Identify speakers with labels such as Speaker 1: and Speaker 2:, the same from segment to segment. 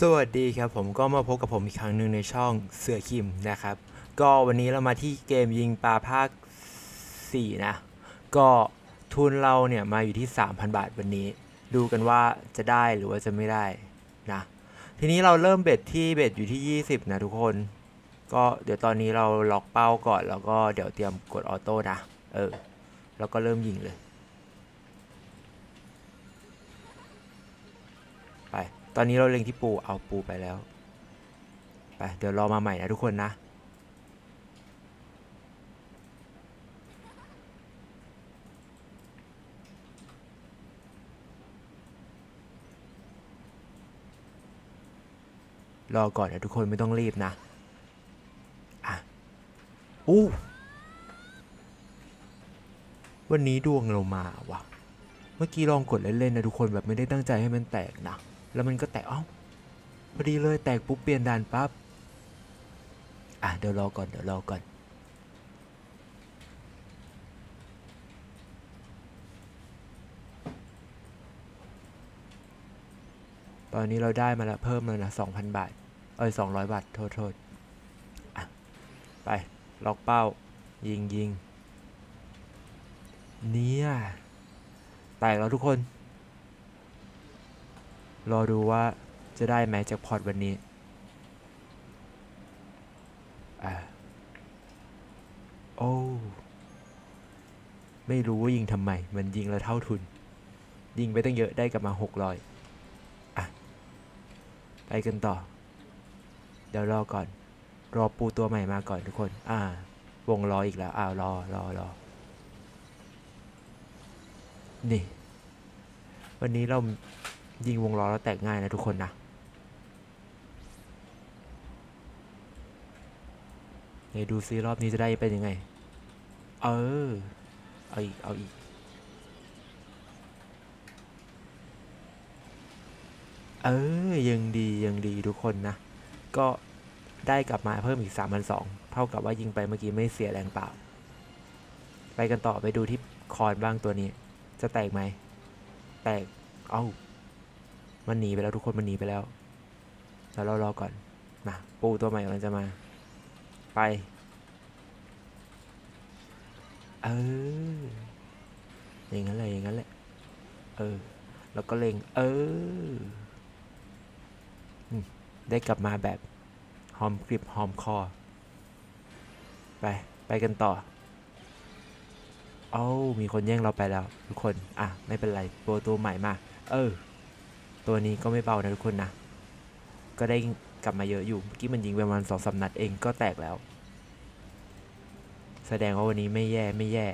Speaker 1: สวัสดีครับผมก็มาพบกับผมอีกครั้งหนึ่งในช่องเสือคิมนะครับ ก็วันนี้เรามาที่เกมยิงปลาภาค 4 นะ ก็ทุนเราเนี่ยมาอยู่ที่ 3,000 บาทวันนี้ ดูกันว่าจะได้หรือว่าจะไม่ได้นะ ทีนี้เราเริ่มเบ็ดที่เบ็ดอยู่ที่ 20 นะทุกคน ก็เดี๋ยวตอนนี้เราล็อกเป้าก่อน แล้วก็เดี๋ยวเตรียมกดออโต้นะ เออ แล้วก็เริ่มยิงเลย ตอนนี้เราเล็งที่ปูเอาปูไปแล้ว ไปเดี๋ยวรอมาใหม่นะทุกคนนะ รอก่อนนะทุกคนไม่ต้องรีบนะ อะอู้วันนี้ดวงเรามาว่ะ เมื่อกี้ลองกดเล่นๆนะทุกคนแบบไม่ได้ตั้งใจให้มันแตกนะ แล้วมันก็แตกเอ้าพอดีเลยแตกปุ๊บเปลี่ยนด่านปั๊บอะเดี๋ยวรอก่อนเดี๋ยวรอก่อนตอนนี้เราได้มาแล้วเพิ่มแล้วนะสองพันบาท เอ้ยสองร้อยบาท โทษโทษไป ล็อกเป้า ยิงยิงเนี่ยแตกแล้วทุกคน รอดูว่าจะได้ไหมแจากพอตวันนี้อ่าโอ้ ไม่รู้ว่ายิงทำไม มันยิงแล้วเท่าทุน ยิงไปตั้งเยอะได้กลับมาหกร้อยอะ ไปกันต่อ เดี๋ยวรอก่อน รอปูตัวใหม่มาก่อนทุกคน อ่า วงรออีกแล้วอ้าวรอรอรอ นี่ วันนี้เรา ยิงวงล้อแล้วแตกง่ายนะทุกคนนะไหนดูซิรอบนี้จะได้เป็นยังไง เออ เอาอีก เอาอีก เออ ยังดียังดีทุกคนนะ ก็ได้กลับมาเพิ่มอีก3,200 เท่ากับว่ายิงไปเมื่อกี้ไม่เสียแรงเปล่า ไปกันต่อไปดูที่คอนบ้างตัวนี้ จะแตกไหม แตก เอ้า มันหนีไปแล้วทุกคนมันหนีไปแล้วแล้วเรารอก่อนมาปูตัวใหม่มันจะมา ไป เออ อย่างนั้นเลยอย่างนั้นแหละ เออ แล้วก็เล็ง เออ ได้กลับมาแบบ หอมกริบหอมคอ ไป ไปกันต่อ เอ้ามีคนแย่งเราไปแล้ว ทุกคน อะ ไม่เป็นไร โปรตัวใหม่มา เออ ตัวนี้ก็ไม่เบานะทุกคนนะ ก็ได้กลับมาเยอะอยู่เมื่อกี้มันยิงประมาณสองสานัดเองก็แตกแล้ว แสดงว่าวันนี้ไม่แย่ไม่แย่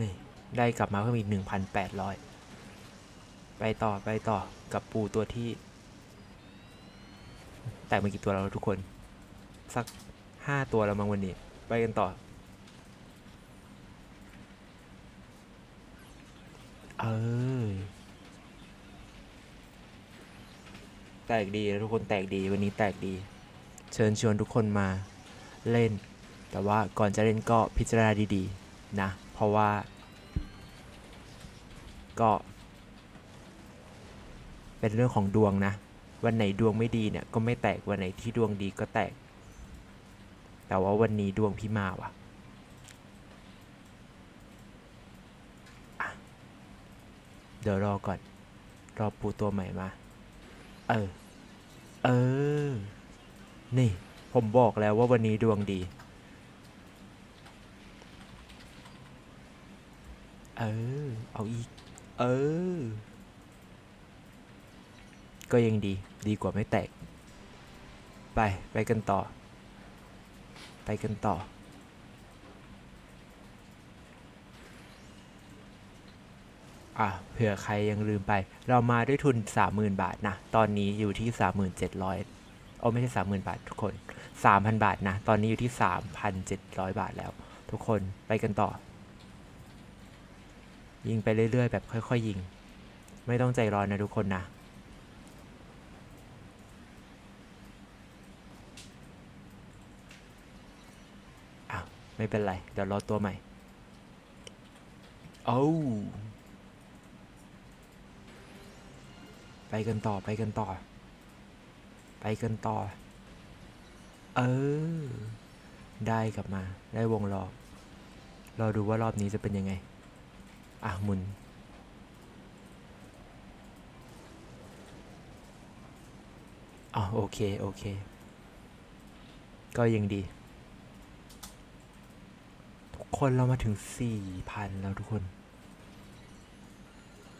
Speaker 1: นี่ ได้กลับมาเพิ่มอีกหนึ่งพันแปดร้อยไปต่อไปต่อกับปูตัวที่ แตกมากี่ตัวแล้วทุกคน สักห้าตัวแล้วมั้งวันนี้ ไปกันต่อ เออ แตกดีทุกคนแตกดีวันนี้แตกดี เชิญชวนทุกคนมาเล่น แต่ว่าก่อนจะเล่นก็พิจารณาดีๆ นะ เพราะว่า ก็ เป็นเรื่องของดวงนะ วันไหนดวงไม่ดีเนี่ย ก็ไม่แตกวันไหนที่ดวงดีก็แตก แต่ว่าวันนี้ดวงพี่มาว่ะ เดี๋ยวรอก่อน รอปูตัวใหม่มา เออ เออ นี่ ผมบอกแล้วว่าวันนี้ดวงดี เออ เอาอีก เออ ก็ยังดี ดีกว่าไม่แตก ไป ไปกันต่อ ไปกันต่อ อะเผื่อใครยังลืมไป เรามาด้วยทุน 30,000 บาทนะ ตอนนี้อยู่ที่ 3,700โอ้ไม่ใช่ 30,000 บาททุกคน 3,000 บาทนะ ตอนนี้อยู่ที่ 3,700 บาทแล้ว ทุกคนไปกันต่อ ยิงไปเรื่อยๆ แบบค่อยๆ ยิง ไม่ต้องใจร้อนนะทุกคนนะอ้าวไม่เป็นไร เดี๋ยวรอตัวใหม่ โอ้ ไปกันต่อไปกันต่อ ไปกันต่อ เออ ได้กลับมา ได้วงล้อรอดูว่ารอบนี้จะเป็นยังไง อะหมุน อ๋อโอเค โอเค ก็ยังดี ทุกคนเรามาถึงสี่พันแล้วทุกคน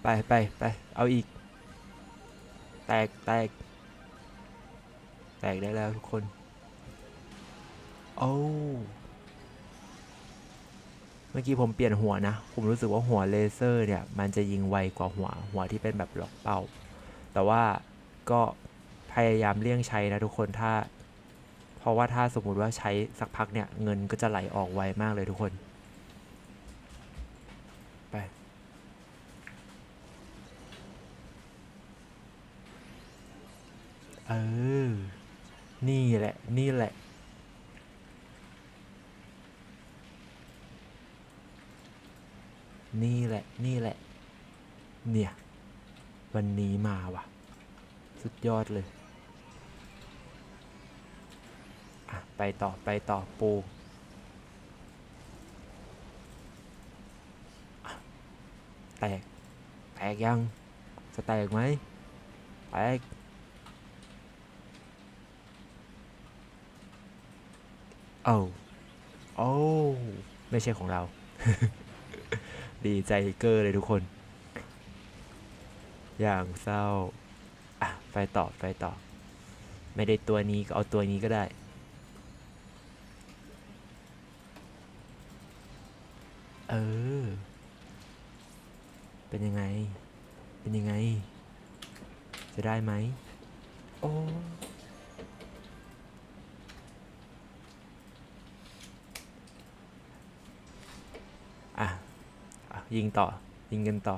Speaker 1: ไปไปไปเอาอีก แตกแตกแตกได้แล้วทุกคน โอ้เมื่อกี้ผมเปลี่ยนหัวนะ ผมรู้สึกว่าหัวเลเซอร์เนี่ย มันจะยิงไวกว่าหัวหัวที่เป็นแบบล็อกเป้า แต่ว่าก็พยายามเลี่ยงใช้นะทุกคนถ้า เพราะว่าถ้าสมมุติว่าใช้สักพักเนี่ย เงินก็จะไหลออกไวมากเลยทุกคน ไป เออ นี่แหละ นี่แหละ นี่แหละ นี่แหละ เนี่ย วันนี้มาว่ะ สุดยอดเลย อะ ไปต่อ ไปต่อปูแตก แตกยัง จะแตกไหม แตก โอ้โอ้ไม่ใช่ของเรา ดีใจเกอร์เลยทุกคน อย่างเศร้า อะ ไปต่อ ไปต่อ ไม่ได้ตัวนี้ก็เอาตัวนี้ก็ได้ เออ เป็นยังไง เป็นยังไง จะได้ไหม โอ้ อะอะ ยิงต่อ ยิงกันต่อ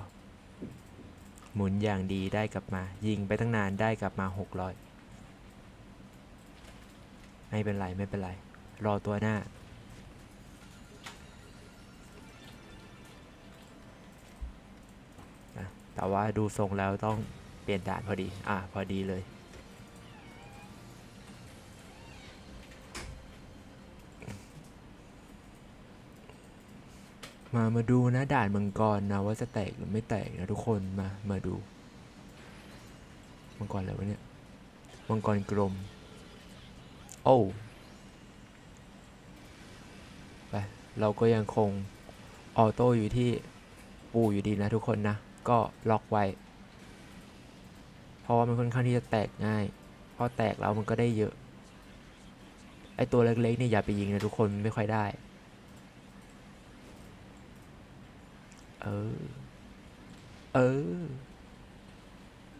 Speaker 1: หมุนอย่างดีได้กลับมา ยิงไปตั้งนานได้กลับมาหกร้อยไม่เป็นไร ไม่เป็นไร รอตัวหน้า แต่ว่าดูทรงแล้วต้องเปลี่ยนด่านพอดี อะพอดีเลย มามาดูนะด่านมังกรนะว่าจะแตกหรือไม่แตกนะทุกคนมามาดู มังกรอะไรวะเนี่ย มังกรกลม โอ้ไปเราก็ยังคงออโต้อยู่ที่ปูอยู่ดีนะทุกคนนะ ก็ล็อกไว้ เพราะว่ามันค่อนข้างที่จะแตกง่าย พอแตกแล้วมันก็ได้เยอะ ไอตัวเล็กๆเนี่ยอย่าไปยิงนะทุกคนไม่ค่อยได้ เออ เออ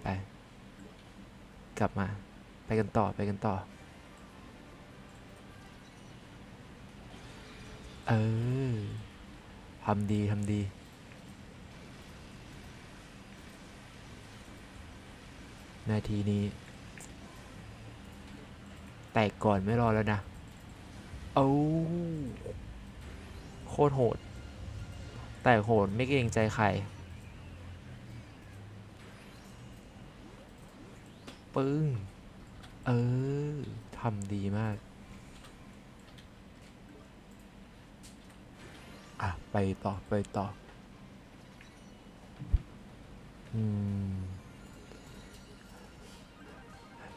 Speaker 1: ไป กลับมา ไปกันต่อ ไปกันต่อ เออ ทำดีทำดีนาทีนี้ แตกก่อนไม่รอแล้วนะ เอาโคตรโหด แตกโหดไม่เกรงใจใครปึ้ง เออทำดีมาก อะ ไปต่อ ไปต่อ อืม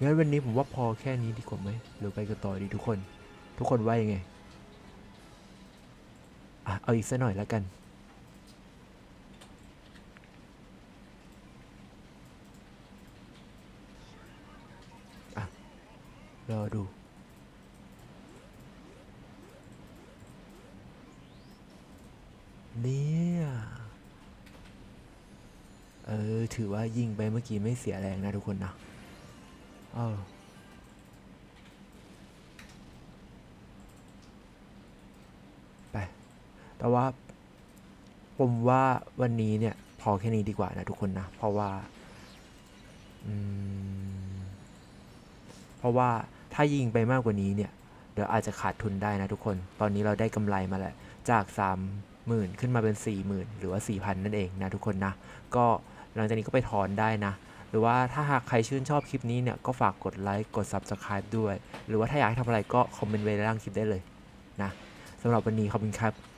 Speaker 1: งั้นวันนี้ผมว่าพอแค่นี้ดีกว่าไหมหรือไปกันต่อดีทุกคน ทุกคนว่ายังไง อะ เอาอีกสักหน่อยแล้วกัน รอดูเนี่ยเออ ถือว่ายิงไปเมื่อกี้ไม่เสียแรงนะทุกคนนะเออไป แต่ว่า ผมว่าวันนี้เนี่ย พอแค่นี้ดีกว่านะทุกคนนะ เพราะว่า อืม เพราะว่า ถ้ายิงไปมากกว่านี้เนี่ยเดี๋ยวอาจจะขาดทุนได้นะทุกคน ตอนนี้เราได้กำไรมาแล้วจาก 30,000 ขึ้นมาเป็น 40,000 หรือว่า 4,000 นั่นเองนะทุกคนนะ ก็หลังจากนี้ก็ไปถอนได้นะ หรือว่าถ้าหากใครชื่นชอบคลิปนี้เนี่ย ก็ฝากกดไลค์กด Subscribe ด้วย หรือว่าถ้าอยากให้ทำอะไรก็คอมเมนต์ไว้ในล่างคลิปได้เลยนะสำหรับวันนี้ขอบคุณครับ